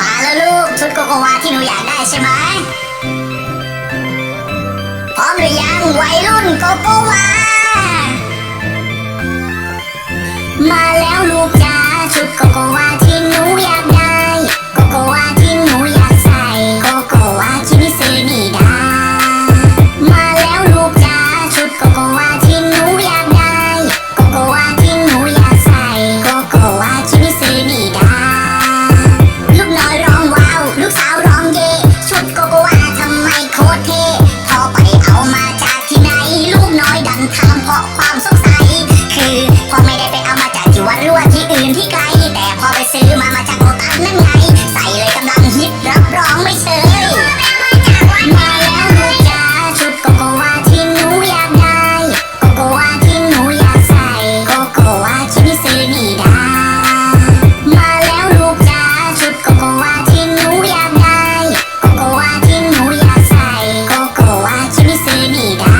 มาแล้วลูกชุดโกโกวาที่หนูอยากได้ใช่ไหมพร้อมหรือยังวัยรุ่นโกโกวา อื่นที่ไกล แต่พอไปซื้อมามาจากโลตัสนั่นไง ใส่เลยกำลังฮิตรับรองไม่เชยมาแล้วลูกจ้าชุดโกโกวาที่หนูอยากได้ โกโกวาที่หนูอยากใส่ โกโกวาชิมิซึนิดามาแล้วลูกจ้าชุดโกโกวาที่หนูอยากได้ โกโกวาที่หนูอยากใส่ โกโกวาชิมิซึนิดา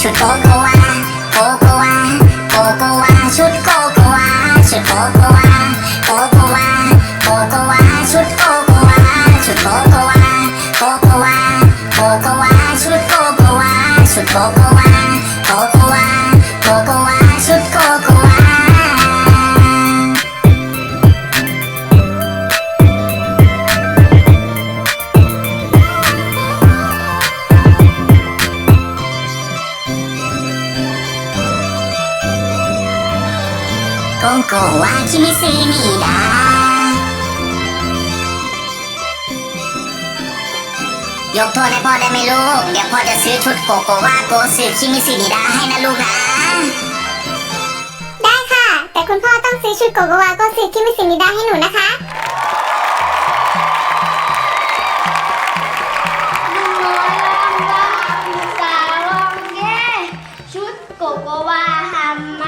ชุดโกโกวาโก ชุดโกโกวาชุดโกโกวาโกโกวาโกโกวาชุดโกโกวาโกโกวาชิ ยกโทษให้พ่อได้ไหมลูก เดี๋ยวพ่อจะซื้อชุดโกโกวาโกสึชิมิซึนิดาให้นะลูกนะ ได้ค่ะ แต่คุณพ่อต้องซื้อชุดโกโกวาโก็ซื้อที่มิสินิดาให้หนูนะคะ หนูน้อยร้องว้าวหนูสาวร้องเย่ชุดโกโกวาทำไม